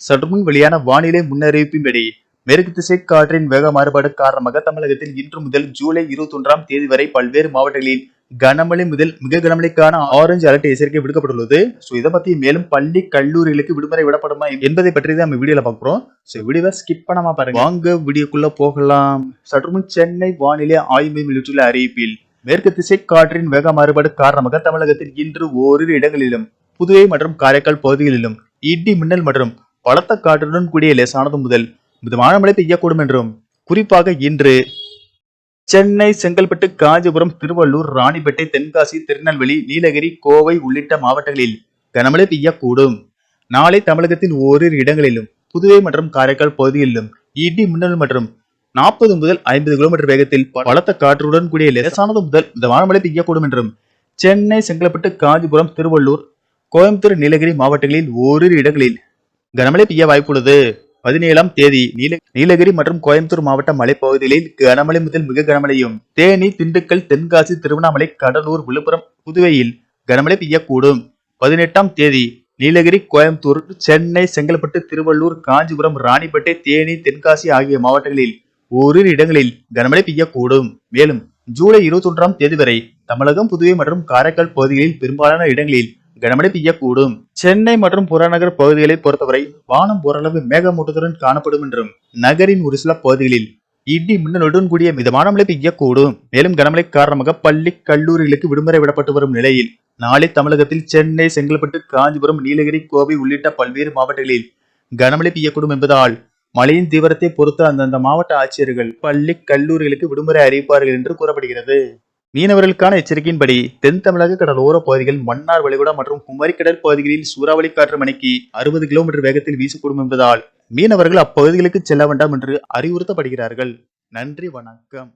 சற்றுமுன் வெளியான வானிலை முன்னறிவிப்பின்படி மேற்கு திசை காற்றின் வேக மாறுபாடு காரணமாக தமிழகத்தில் இன்று முதல் ஜூலை இருபத்தி ஒன்றாம் தேதி வரை பல்வேறு மாவட்டங்களில் கனமழை முதல் மிக கனமழைக்கான ஆரஞ்சு அலர்ட் எச்சரிக்கை விடுக்கப்பட்டுள்ளது. ஸோ இதை பத்தி மேலும் பள்ளி கல்லூரிகளுக்கு விடுமுறை விடப்படுமா என்பதை பற்றி தான் நம்ம வீடியோல பார்க்குறோம். ஸோ வீடியோவை ஸ்கிப் பண்ணாம பாருங்க. வாங்க வீடியோக்குள்ள போகலாம். சற்றுமுன் சென்னை வானிலை ஆய்வு வெளியிட்டுள்ள அறிவிப்பில் மேற்கு திசை காற்றின் வேக மாறுபாடு காரணமாக தமிழகத்தில் இன்று ஓரிரு இடங்களிலும் புதுவை மற்றும் காரைக்கால் பகுதிகளிலும் இடி மின்னல் மற்றும் பலத்த காற்றுடன் கூடிய லேசானது முதல் மிதமான மழை பெய்யக்கூடும் என்றும் குறிப்பாக இன்று. சென்னை செங்கல்பட்டு காஞ்சிபுரம் திருவள்ளூர் ராணிப்பேட்டை தென்காசி திருநெல்வேலி நீலகிரி கோவை உள்ளிட்ட மாவட்டங்களில் கனமழை பெய்யக்கூடும். நாளை தமிழகத்தின் ஓரிரு இடங்களிலும் புதுவை மற்றும் காரைக்கால் பகுதிகளிலும் இடி மின்னல் மற்றும் நாற்பது முதல் ஐம்பது கிலோமீட்டர் வேகத்தில் பலத்த காற்றுடன் கூடிய லேசானது முதல் மிதமான மழை பெய்யக்கூடும் என்றும் சென்னை செங்கல்பட்டு காஞ்சிபுரம் திருவள்ளூர் கோயம்புத்தூர் நீலகிரி மாவட்டங்களில் ஓரிரு இடங்களில் கனமழை பெய்ய வாய்ப்புள்ளது. பதினேழாம் தேதி நீல நீலகிரி மற்றும் கோயம்புத்தூர் மாவட்ட மலைப்பகுதிகளில் கனமழை முதல் மிக கனமழையும் தேனி திண்டுக்கல் தென்காசி திருவண்ணாமலை கடலூர் விழுப்புரம் புதுவையில் கனமழை பெய்யக்கூடும். பதினெட்டாம் தேதி நீலகிரி கோயம்புத்தூர் சென்னை செங்கல்பட்டு திருவள்ளூர் காஞ்சிபுரம் ராணிப்பேட்டை தேனி தென்காசி ஆகிய மாவட்டங்களில் ஓரிரு இடங்களில் கனமழை பெய்யக்கூடும். மேலும் ஜூலை இருபத்தி ஒன்றாம் தேதி வரை தமிழகம் புதுவை மற்றும் காரைக்கால் பகுதிகளில் பெரும்பாலான இடங்களில் கனமழை பெய்யக்கூடும். சென்னை மற்றும் புறநகர் பகுதிகளை பொறுத்தவரை வானம் ஓரளவு மேகமூட்டத்துடன் காணப்படும் என்றும் நகரின் ஒரு சில பகுதிகளில் இடி மின்னலுடன் கூடிய மிதமான மழை பெய்யக்கூடும். மேலும் கனமழை காரணமாக பள்ளி கல்லூரிகளுக்கு விடுமுறை விடப்பட்டு வரும் நிலையில் நாளை தமிழகத்தில் சென்னை செங்கல்பட்டு காஞ்சிபுரம் நீலகிரி கோவை உள்ளிட்ட பல்வேறு மாவட்டங்களில் கனமழை பெய்யக்கூடும் என்பதால் மழையின் தீவிரத்தை பொறுத்து அந்தந்த மாவட்ட ஆட்சியர்கள் பள்ளி கல்லூரிகளுக்கு விடுமுறை அறிவிப்பார்கள் என்று கூறப்படுகிறது. மீனவர்களுக்கான எச்சரிக்கையின்படி தென் தமிழக கடலோர பகுதிகள் மன்னார் வளைகுடா மற்றும் குமரிக்கடல் பகுதிகளில் சூறாவளி காற்று மணிக்கு அறுபது கிலோமீட்டர் வேகத்தில் வீசக்கூடும் என்பதால் மீனவர்கள் அப்பகுதிகளுக்கு செல்ல வேண்டாம் என்று அறிவுறுத்தப்படுகிறார்கள். நன்றி வணக்கம்.